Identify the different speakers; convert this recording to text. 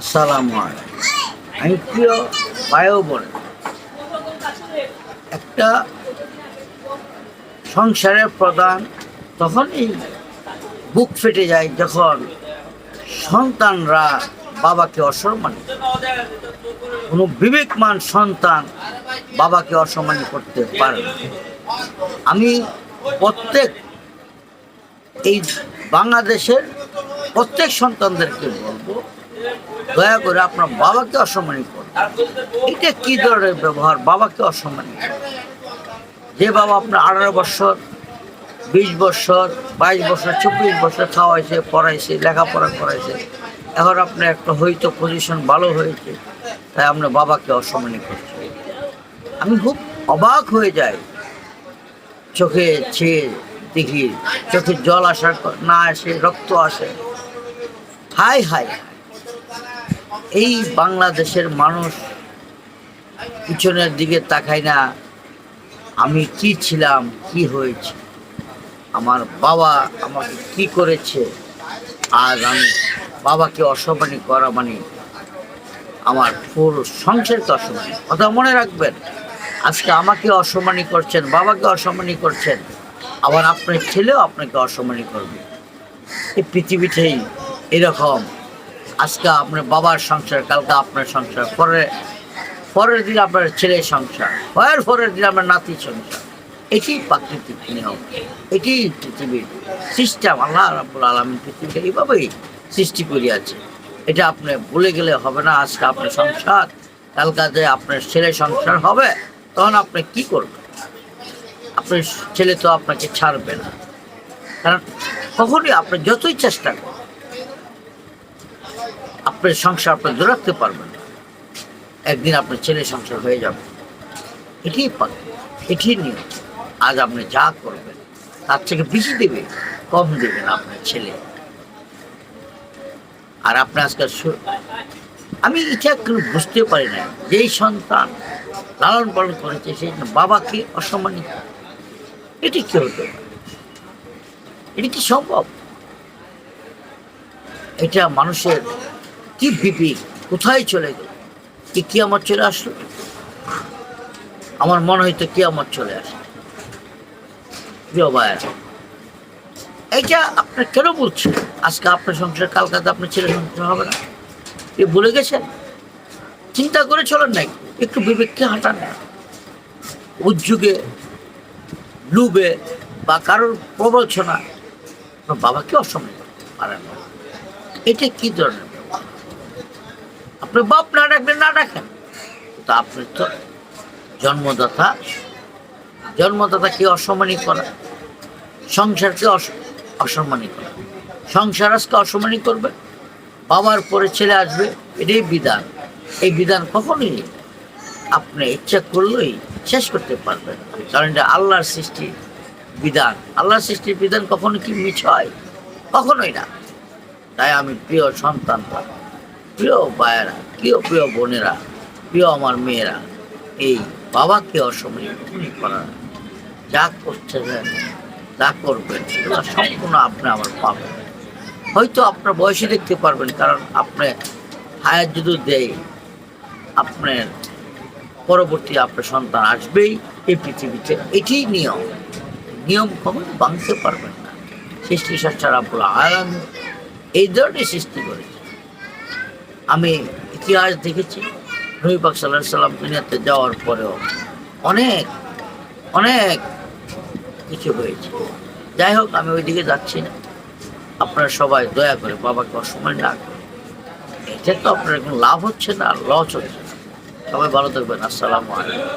Speaker 1: আসসালামু আলাইকুম আমি প্রিয় একটা সংসারের প্রধান তখনই বুক ফেটে যায় যখন সন্তানরা বাবাকে অসম্মান। কোনো বিবেকমান সন্তান বাবাকে অসম্মান করতে পারে না। আমি প্রত্যেক এই বাংলাদেশের প্রত্যেক সন্তানদেরকে বলব দয়া করে আপনার বাবাকে অসম্মানিত করুন। এটা কি ধরনের ব্যবহার? বাবাকে অসম্মানিত যে বাবা আপনার আঠারো বছর, বিশ বছর, বাইশ বছর, চব্বিশ বছর খাওয়াইছে, পড়াইছে, লেখাপড়া করাইছে, এখন আপনার একটা হয়তো পজিশন ভালো হয়েছে, তাই আপনার বাবাকে অসম্মানিত করছে। আমি খুব অবাক হয়ে যাই। চোখে ছেয়ে দেখি, চোখে জল আসার না আসে, রক্ত আসে। হাই হাই এই বাংলাদেশের মানুষ পিছনের দিকে তাকায় না, আমি কি ছিলাম, কি হয়েছে, আমার বাবা আমাকে কি করেছে, আজ আমি বাবাকে অসম্মানি করা মানে আমার পুরো সংসারকে অসম্মানি। কথা মনে রাখবেন, আজকে আমাকে অসম্মানি করছেন, বাবাকে অসম্মানি করছেন, আবার আপনার ছেলেও আপনাকে অসম্মানি করবে। এই পৃথিবীতেই এরকম আজকে আপনার বাবার সংসার, কালকে আপনার সংসার পরে পরের দিন আপনার ছেলের সংসার, পরের পরের দিন আপনার নাতির সংসার। এটি প্রাকৃতিক নিয়ম, এটি পৃথিবীর সিস্টেম, আল্লাহ রাবুল আলমী পৃথিবীটা এইভাবেই সৃষ্টি করিয়াছে। এটা আপনি ভুলে গেলে হবে না, আজকে আপনার সংসার, কালকা যে আপনার ছেলে সংসার হবে, তখন আপনি কি করবেন? আপনার ছেলে তো আপনাকে ছাড়বে না। কারণ কখনই আপনি যতই চেষ্টা করেন আপনার সংসার আপনি দূর রাখতে পারবেন না। একদিন আপনার ছেলে সংসার হয়ে যাবে। এটি এটি নিয়ম। আজ আপনি যা করবেন, তার থেকে বেশি দেবে, কম দেবেন আপনার ছেলে। আর আপনি আজকাল আমি এটা কেন বুঝতে পারি না। যেই সন্তান লালন পালন করেছে, সেই বাবাকে অসম্মানিত। এটি কি হতে এটি কি সম্ভব? এটা মানুষের কি বিপি কোথায় চলে গেল? কি আমার চলে আসলো? আমার মনে হইতো কি আমার চলে আসে প্রিয় ভাইয়েরা, এইটা আপনি কেন বলছেন? আজকে আপনার সংসার কালকাতে আপনার ছেলে সংসার হবে না? এ বলে গেছেন? চিন্তা করে চলেন না একটু বিবেককে হাঁটান উদ্যোগে লুবে বা কারোর প্রবঞ্চনা আপনার বাবাকে করতে পারেন এটা কি ধরনের? আপনি বাপ না ডাকলে না ডাকেন তো আপনি তো জন্মদাতা। জন্মদাতাকে অসম্মানী করা? সংসারকে অস- অসম্মানী করা? সংসার আজকে অসম্মানী করবে? বাবার পরে ছেলে আসবে, এটাই বিধান। এই বিধান কখনোই আপনি ইচ্ছা করলেই শেষ করতে পারবেন কারণ এটা আল্লাহর সৃষ্টি বিধান। আল্লাহর সৃষ্টির বিধান কখনো কি মিছ হয়? কখনোই না। তাই আমি প্রিয় সন্তানরা প্রিয় ভাইয়েরা, প্রিয় প্রিয় বোনেরা, প্রিয় আমার মেয়েরা, এই বাবাকে অসময় কখনই করার যা করছেন যা করবেন। সেগুলো সম্পূর্ণ আপনি আমার পাবেন হয়তো আপনার বয়সে দেখতে পারবেন, কারণ আপনি হায়ার যদি দেয়, আপনার পরবর্তী আপনার সন্তান আসবেই এই পৃথিবীতে। এটিই নিয়ম। নিয়ম কখনো ভাঙতে পারবেন না। সৃষ্টি সচ্ছা রাবুল আলম এই ধরনের সৃষ্টি করেছে আমি ইতিহাস দেখেছি। নবী পাক সাল্লাহ সাল্লাম দুনিয়াতে যাওয়ার পরেও অনেক অনেক কিছু হয়েছে। যাই হোক, আমি ওইদিকে যাচ্ছি না। আপনারা সবাই দয়া করে বাবাকে অসময় না এতে তো আপনার এখন লাভ হচ্ছে না লস হচ্ছে না। সবাই ভালো থাকবেন। আসসালামু আলাইকুম।